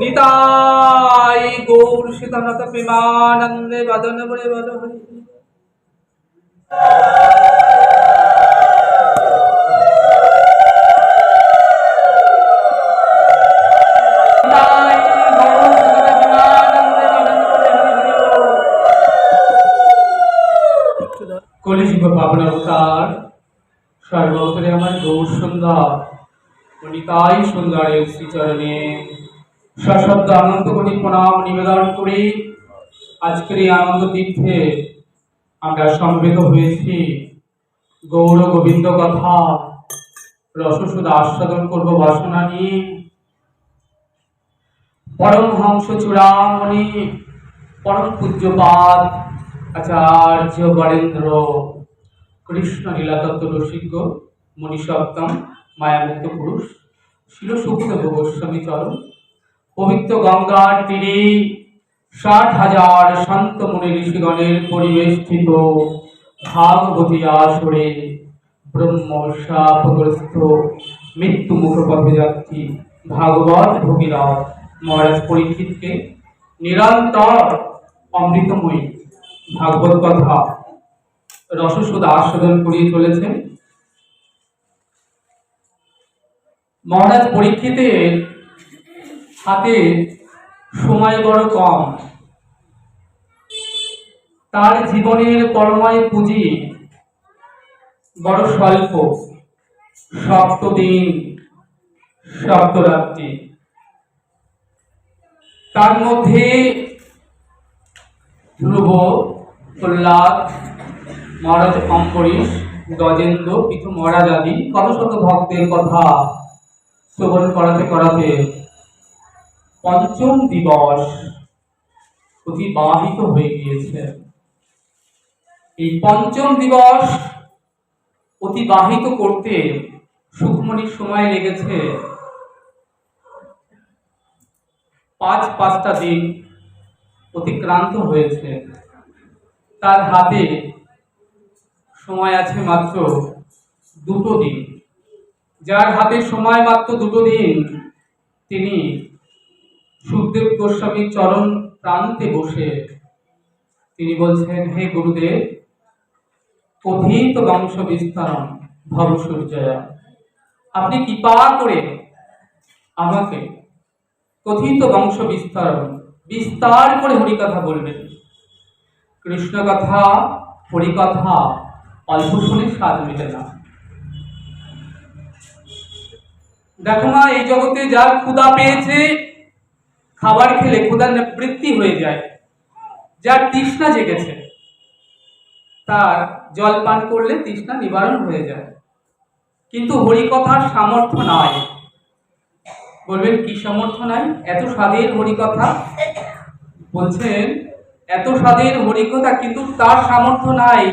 নিতাই গৌর সীতানাথ প্রেমানন্দে বাদন বলে বল। সর্বত্রে আমার গৌর সুন্দর নিতাই সুন্দরের শ্রীচরণে। সশব্দ আনন্দ কোটি প্রণাম নিবেদন করি। আজকের এই আনন্দ তীর্থে আমরা সমবেত হয়েছি। গৌর গোবিন্দ কথা, রসসুদ আস্বাদন করব বাসনা নিয়ে। পরমহংস চূড়ামণি, পরম পূজ্যপাদ আচার্য বরেন্দ্র। কৃষ্ণ লীলাতত্ত্ব রসিজ্ঞ মণি সপ্তম মায়ামুক্ত পুরুষ শিল সুখদেব গোস্বামী চরণ, পবিত্র গঙ্গার তীরে ষাট হাজার সন্ত মুনি ঋষিগণের পরিবেষ্টিত ভাগবতী আসরে ব্রহ্ম শাপগ্রস্ত মৃত্যু মুখপথে যাত্রী ভাগবত ভগীরথ মহারাজ পরীক্ষিতকে নিরন্তর অমৃতময়ী ভাগবত কথা রসসুদ আস্বাদন করিয়ে চলেছেন মহারাজ পরীক্ষিতের হাতে সময় বড় কম। তার জীবনের পরমায় পুঁজি বড় স্বল্প। সপ্তদিন তার মধ্যে ধ্রুব, প্রহ্লাদ মহারাজ অম্বরীশ গজেন্দ্র কিছু মহারাজ আদি কত শত ভক্তের কথা শ্রবণ করাতে করাতে পঞ্চম দিবস অতিবাহিত হয়ে গিয়েছে। এই পঞ্চম দিবস অতিবাহিত করতে সুখমণির সময় লেগেছে পাঁচ পাঁচটা দিন অতিক্রান্ত হয়েছে। তার হাতে সময় আছে মাত্র দুটো দিন। যার হাতে সময় মাত্র দুটো দিন, তিনি সুখদেব গোস্বামীর চরণ প্রান্তে বসে তিনি বলছেন, হে গুরুদেব কথিত বংশ বিস্তারণ, ভব সূর্যয়া। আপনি কৃপা করে আমাকে কথিত বংশ বিস্তারণ, বিস্তার করে হরিকথা বলবেন। কৃষ্ণ কথা হরিকথা শুনে স্বাদ না। দেখো না এই জগতে যার ক্ষুধা পেয়েছে, খাবার খেলে ক্ষুধার নিবৃত্তি হয়ে যায়। যার তৃষ্ণা জেগেছে, তার জল পান করলে তৃষ্ণা নিবারণ হয়ে যায়। কিন্তু হরিকথার সামর্থ্য নাই। বলবেন, কি সামর্থ্য নাই? এত স্বাদের হরিকথা? বলছেন, এত স্বাদের হরিকথা, কিন্তু তার সামর্থ্য নাই।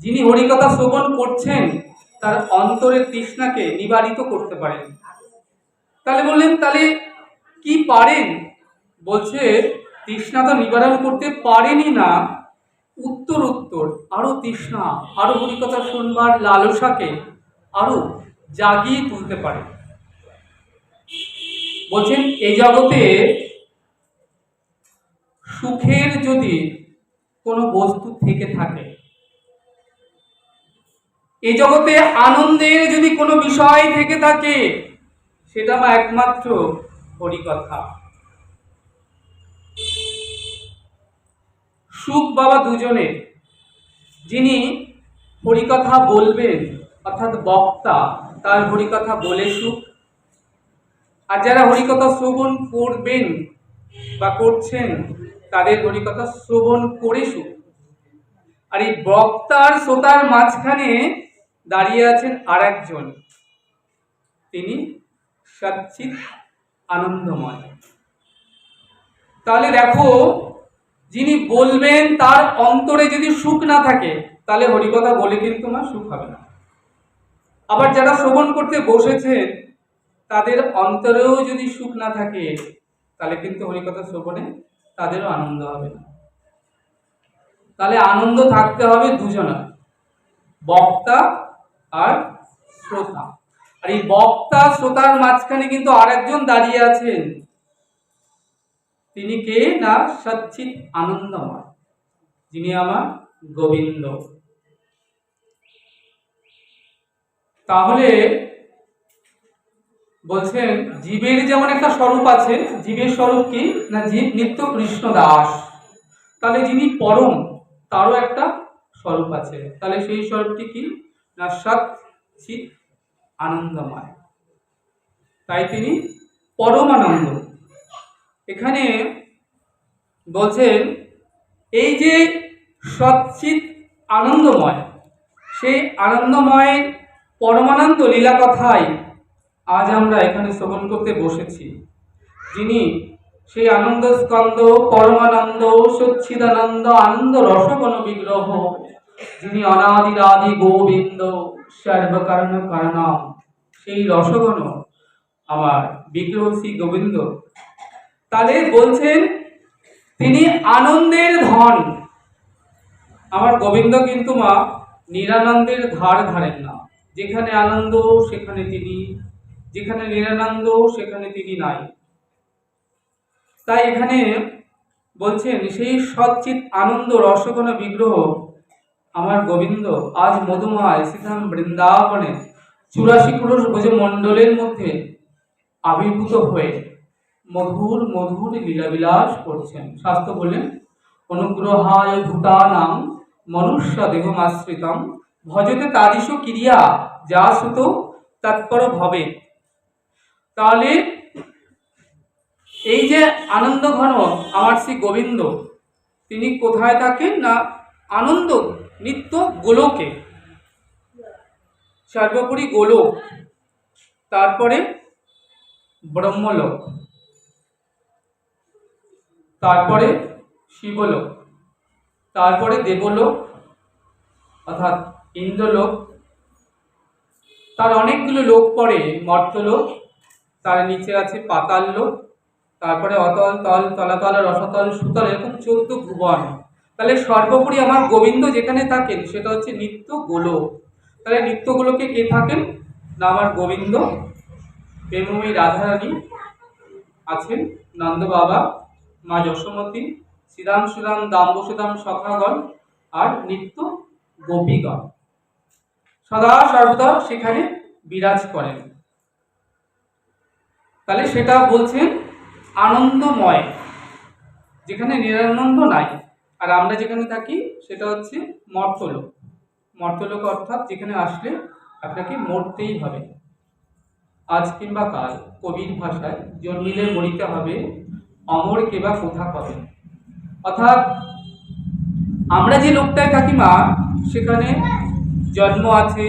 যিনি হরিকথা শ্রবণ করছেন, তার অন্তরের তৃষ্ণাকে নিবারিত করতে পারেন। তাহলে বললেন, তাহলে কি পারেন? বলছে, তৃষ্ণা তো নিবারণ করতে পারেনি না। উত্তর উত্তর আরও তৃষ্ণা, আরও হরিকথা শুনবার লালসাকে আরও জাগিয়ে তুলতে পারে। বলছেন, এই জগতে সুখের যদি কোনো বস্তু থেকে থাকে এই জগতে আনন্দের যদি কোনো বিষয় থেকে থাকে, সেটা বা একমাত্র হরিকথা। সুখ বাবা দুজনের, যিনি হরিকথা বলবেন, অর্থাৎ বক্তা, তার হরিকথা বলে সুখ। আর যারা হরিকথা শ্রবণ করবেন বা করছেন, তাদের হরিকথা শ্রবণ করে সুখ। আর এই বক্তার শ্রোতার মাঝখানে দাঁড়িয়ে আছেন আর একজন তিনি সচ্চিত আনন্দময়। তাহলে দেখো, যিনি বলবেন তার অন্তরে যদি সুখ না থাকে, তাহলে হরিকথা বলে কিন্তু আমার সুখ হবে না। আবার যারা শ্রবণ করতে বসেছেন, তাদের অন্তরেও যদি সুখ না থাকে, তাহলে কিন্তু হরিকথা শ্রবণে তাদেরও আনন্দ হবে না। তাহলে আনন্দ থাকতে হবে দুজনের। বক্তা আর শ্রোতা। আর এই বক্তা, শ্রোতার মাঝখানে কিন্তু আরেকজন দাঁড়িয়ে আছেন। তিনি কে না? সচ্চিত আনন্দময়। যিনি আমার গোবিন্দ। তাহলে বলছেন, জীবের যেমন একটা স্বরূপ আছে, জীবের স্বরূপ কি? না জীব নিত্য কৃষ্ণ দাস। তাহলে যিনি পরম, তারও একটা স্বরূপ আছে। তাহলে সেই স্বরূপটি কি? না সৎ চিত আনন্দময়। তাই তিনি পরমানন্দ। এখানে বলছেন, এই যে সচ্চিত আনন্দময় সেই আনন্দময় পরমানন্দ লীলা কথায় আজ আমরা এখানে শ্রবণ করতে বসেছি। যিনি সেই আনন্দ স্কন্দ পরমানন্দ সচ্ছিদানন্দ আনন্দ, রসগণ বিগ্রহ যিনি অনাদি অনাদিরাদি গোবিন্দ, সর্বকারণ কারণম। সেই রসগণ আমার বিগ্রহ শ্রী গোবিন্দ। তাহলে বলছেন, তিনি আনন্দের ধন। আমার গোবিন্দ কিন্তু মা, নিরানন্দের ধার ধারেন না। যেখানে আনন্দ, সেখানে তিনি, যেখানে নিরানন্দ, সেখানে তিনি নাই। তাই এখানে বলছেন, সেই সচ্চিত আনন্দ রসগণ বিগ্রহ আমার গোবিন্দ, আজ মধুময় শ্রীধাম বৃন্দাবনে চুরাশি ক্রোশ ভোজ মণ্ডলের মধ্যে আবির্ভূত হয়ে মধুর মধুর লীলাবিলাস করছেন। শাস্ত্র বললেন, অনুগ্রহায় ভূতানাম মনুষ্য দেহমাশ্রিতম, ভজতে তাদিশ ক্রিয়া যা সুত তৎপর ভবে। তাহলে এই যে আনন্দ ঘন আমার শ্রী গোবিন্দ, তিনি কোথায় থাকেন না আনন্দ নিত্য গোলকে। সর্বোপরি গোলক। তারপরে ব্রহ্মলোক। তারপরে শিবলোক। তারপরে দেবলোক, অর্থাৎ ইন্দ্রলোক। তার অনেকগুলো লোক পরে মর্তলোক। তার নিচে আছে পাতাল লোক তারপরে অতল তল, তলাতল, রসতল, সুতল, এরকম চোদ্দ ভুবন। তাহলে সর্বোপরি আমার গোবিন্দ যেখানে থাকেন, সেটা হচ্ছে নিত্য গোলক তাহলে নিত্য গোলকে কে থাকেন? না আমার গোবিন্দ, প্রেমময়ী রাধারানী আছেন, নন্দ বাবা, মা যশোমতী, শ্রীরাম শ্রীরাম, দাম বসুদাম সখাগণ আর নিত্য গোপীগণ। সদা সর্বদা সেখানে বিরাজ করেন। তাহলে সেটা বলছেন আনন্দময়, যেখানে নিরানন্দ নাই। আর আমরা যেখানে থাকি, সেটা হচ্ছে মর্তলোক। মর্তলোক অর্থাৎ যেখানে আসলে আপনাকে মরতেই হবে। আজ কিংবা কাল কবির ভাষায় জন্মিলে মরিতে হবে, অমর কেবা কোথা কবে অর্থাৎ আমরা যে লোকটায় থাকি মা, সেখানে জন্ম আছে,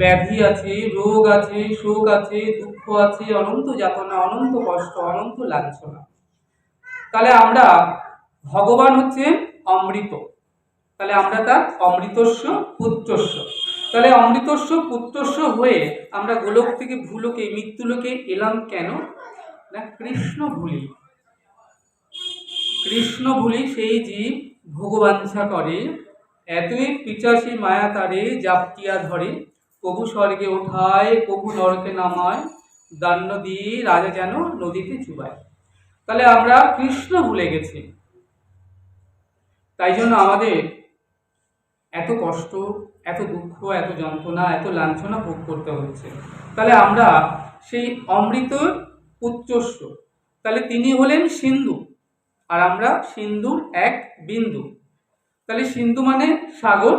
ব্যাধি আছে, রোগ আছে, শোক আছে, দুঃখ আছে, অনন্ত যাতনা, অনন্ত কষ্ট, অনন্ত লাঞ্ছনা। তাহলে আমরা ভগবান হচ্ছে অমৃত। তাহলে আমরা তার অমৃতস্ব পুত্রস্ব তাহলে অমৃতস্ব পুত্রস্ব হয়ে আমরা গোলক থেকে ভুলোকে, মৃত্যুলোকে এলাম কেন? না কৃষ্ণ ভুলি। কৃষ্ণ ভুলি সেই জীব ভগবাঞ্ছা করে। এতই পিচাসী মায়া তারে জাপটিয়া ধরে। কবু স্বর্গে ওঠায় কবু নরকে নামায় দান্য দিয়ে রাজা যেন নদীতে চুবায়। তাহলে আমরা কৃষ্ণ ভুলে গেছি। তাই জন্য আমাদের এত কষ্ট, এত দুঃখ, এত যন্ত্রণা, এত লাঞ্ছনা ভোগ করতে হচ্ছে। তাহলে আমরা সেই অমৃত পুত্রস্ব তাহলে তিনি হলেন সিন্ধু, আর আমরা সিন্ধুর এক বিন্দু। তাহলে সিন্ধু মানে সাগর।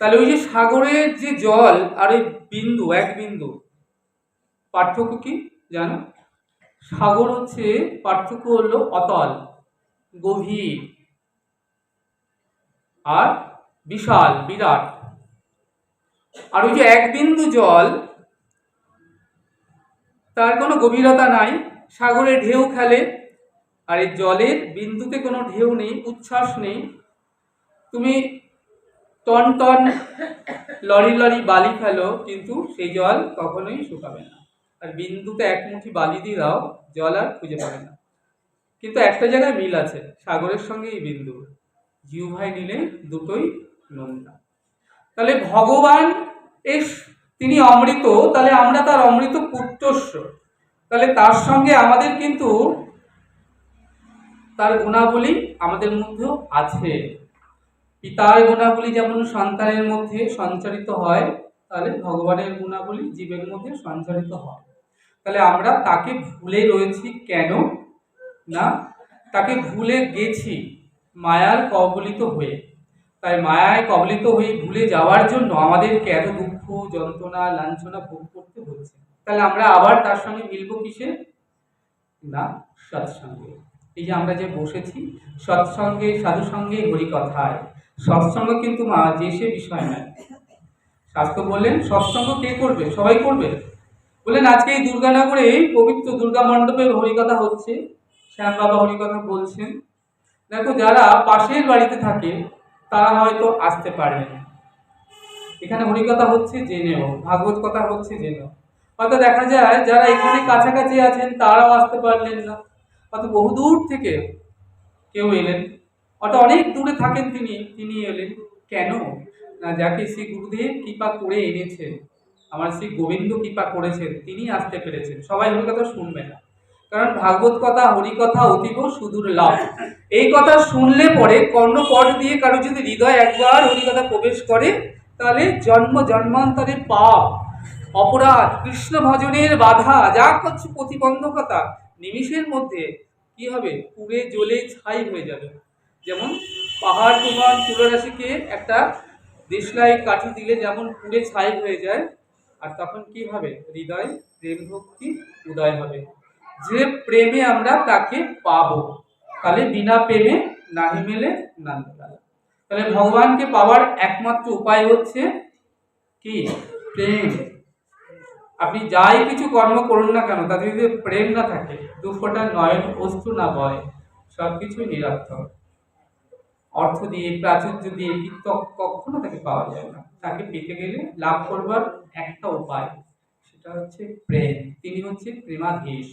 তাহলে ওই যে সাগরের যে জল আর ওই বিন্দু, এক বিন্দু, পার্থক্য কি জানো? সাগর হচ্ছে, পার্থক্য হলো অতল, গভীর। আর বিশাল, বিরাট। আর ওই যে এক বিন্দু জল, তার কোনো গভীরতা নাই সাগরে ঢেউ খেলে। আর এই জলের বিন্দুতে কোনো ঢেউ নেই, উচ্ছ্বাস নেই। তুমি টন টন লরি লরি বালি ফেলো, কিন্তু সেই জল কখনোই শুকাবে না। আর বিন্দুতে এক মুঠি বালি দিয়ে দাও, জল আর খুঁজে পাবে না। কিন্তু একটা জায়গায় মিল আছে, সাগরের সঙ্গে এই বিন্দু। জিউ ভাই নিলে দুটোই নোংরা তাহলে ভগবান এস, তিনি অমৃত, তাহলে আমরা তার অমৃত পুত্রস্য তাহলে তার সঙ্গে আমাদের কিন্তু তার গুণাবলী আমাদের মধ্যেও আছে। পিতার গুণাবলী যেমন সন্তানের মধ্যে সঞ্চারিত হয়, তাহলে ভগবানের গুণাবলী জীবের মধ্যে সঞ্চারিত হয়। তাহলে আমরা তাকে ভুলে রয়েছি কেন? না, তাকে ভুলে গেছি। মায়ার কবলিত হয়ে। তাই মায়ায় কবলিত হয়ে ভুলে যাওয়ার জন্য আমাদেরকে এত দুঃখ, যন্ত্রণা, লাঞ্ছনা ভোগ করতে হচ্ছে। তাহলে আমরা আবার তার সঙ্গে মিলবো কিসে? না, সৎসঙ্গে। এই যে আমরা যে বসেছি, সৎসঙ্গে, সাধুসঙ্গে, হরিকথায়। সৎসঙ্গ কিন্তু মা, যে সে বিষয় নয়। শাস্ত্র বললেন, সৎসঙ্গ কে করবে? সবাই করবে? বললেন, আজকে এই দুর্গানগরে পবিত্র দুর্গা মণ্ডপে হরিকথা হচ্ছে। শ্যাম বাবা হরিকথা বলছেন। দেখো, যারা পাশের বাড়িতে থাকে, তারা হয়তো আসতে পারবে না। এখানে হরিকথা হচ্ছে জেনেও ভাগবত কথা হচ্ছে জেনেও হয়তো দেখা যায়, যারা এখানে কাছাকাছি আছেন, তারাও আসতে পারলেন না। হয়তো বহুদূর থেকে কেউ এলেন। হয়তো অনেক দূরে থাকেন তিনি তিনি এলেন। কেন? না, যাকে শ্রী গুরুদেব কৃপা করে এনেছেন, আমার শ্রী গোবিন্দ কৃপা করেছেন, তিনি আসতে পেরেছেন। সবাই হরিকথা শুনবে না। কারণ ভাগবত কথা হরিকথা অতীব, সুদূর লাভ। এই কথা শুনলে পরে কর্ণপট দিয়ে কারও যদি হৃদয় একবার হরিকথা প্রবেশ করে, তাহলে জন্ম জন্মান্তরে পাপ, অপরাধ, কৃষ্ণ ভজনের বাধা, যা কিছু প্রতিবন্ধকতা, নিমিষের মধ্যে কি হবে? পুড়ে, জ্বলে, ছাই হয়ে যাবে। যেমন পাহাড় প্রমাণ তুলরাশিকে একটা দেশলাই কাঠি দিলে যেমন পুড়ে, ছাই হয়ে যায়, আর তখন কি হবে? হৃদয় প্রেম ভক্তি উদয় হবে। যে প্রেমে আমরা তাকে পাবো, তাহলে বিনা প্রেমে নাহি মেলে মেলে তাহলে ভগবানকে পাওয়ার একমাত্র উপায় হচ্ছে কি? প্রেম। আপনি যাই কিছু কর্ম করুন না কেন, তাতে যদি প্রেম না থাকে দু ফোঁটা নয়ন অস্ত্র না বয় সব কিছুই নিরর্থক। অর্থ দিয়ে, প্রাচুর্য দিয়ে কিন্তু কখনো তাকে পাওয়া যায় না। তাকে পেতে গেলে লাভ করবার একটা উপায়, সেটা হচ্ছে প্রেম। তিনি হচ্ছে প্রেমাধীশ।